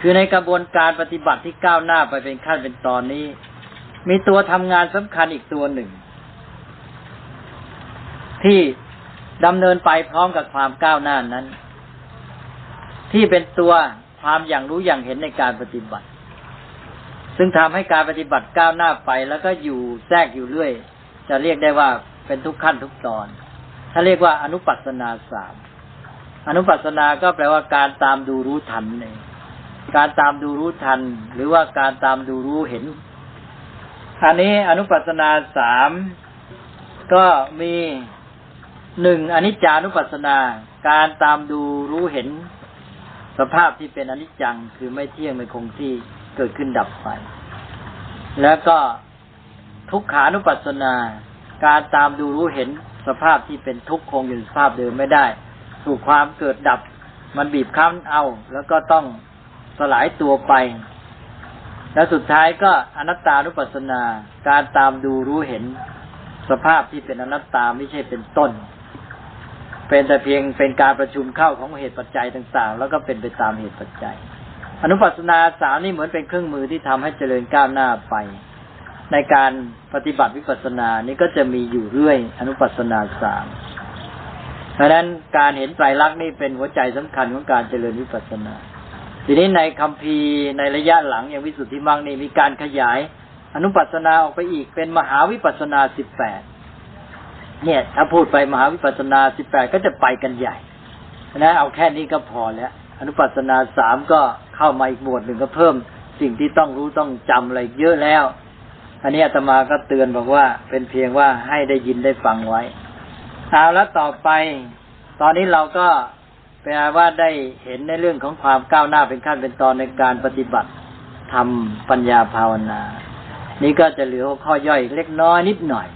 คือในกระบวนการปฏิบัติที่ก้าวหน้าไปเป็นขั้นเป็นตอนนี้ มีตัวทำงานสำคัญอีกตัวหนึ่ง ที่ดำเนินไปพร้อมกับความก้าวหน้านั้น ที่เป็นตัวความอย่างรู้อย่างเห็นในการปฏิบัติ ซึ่งทำให้การปฏิบัติก้าวหน้าไป แล้วก็อยู่แทรกอยู่เรื่อย จะเรียกได้ว่าเป็นทุกขั้นทุกตอน ถ้าเรียกว่าอนุปัสนาสามอนุปัสนาก็แปลว่าการตามดูรู้ทันเอง การตามดูรู้ทัน หรือว่าการตามดูรู้เห็น อันนี้อนุปัสนาสามก็มีหนึ่งอนิจจานุปัสสนา การตามดูรู้เห็น สภาพที่เป็นอนิจจังคือไม่เที่ยงไม่คงที่เกิดขึ้นดับไปแล้วก็ทุกขานุปัสสนา การตามดูรู้เห็นสภาพที่เป็นทุกข์คงอยู่สภาพเดิมไม่ได้ถูกความเกิดดับ มันบีบคั้นเอา แล้วก็ต้อง สลายตัวไป และสุดท้ายก็อนัตตานุปัสสนา การตามดูรู้เห็น สภาพที่เป็นอนัตตาไม่ใช่เป็นต้น เป็นแต่เพียงเป็นการประชุมเข้าของเหตุปัจจัยต่างๆ แล้วก็เป็นไปตามเหตุปัจจัย อนุปัสสนาสามนี่เหมือนเป็นเครื่องมือที่ทำให้เจริญก้าวหน้าไป ในการปฏิบัติวิปัสสนานี้ก็จะมีอยู่เรื่อยอนุปัสสนาสามเพราะนั้นการเห็นไตรลักษณ์นี่เป็นหัวใจสำคัญของการเจริญวิปัสสนา ทีนี้ในคำพีในระยะหลังอย่างวิสุทธิมังนี่มีการขยาย อนุปัสนาออกไปอีกเป็นมหาวิปัสนาสิบแปดเนี่ยถ้าพูดไปมหาวิปัสนาสิบแปดก็จะไปกันใหญ่นะเอาแค่นี้ก็พอแล้ว อนุปัสนาสามก็เข้ามาอีกหมวดหนึ่งก็เพิ่ม สิ่งที่ต้องรู้ต้องจำอะไรเยอะแล้ว อันนี้อาตมาก็เตือนบอกว่า เป็นเพียงว่าให้ได้ยินได้ฟังไว้เอาแล้วต่อไป ตอนนี้เราก็ แปลว่าได้เห็นในเรื่องของความก้าวหน้าเป็นขั้นเป็นตอนในการปฏิบัติทำปัญญาภาวนา นี่ก็จะเหลือข้อย่อยเล็กน้อยนิดหน่อย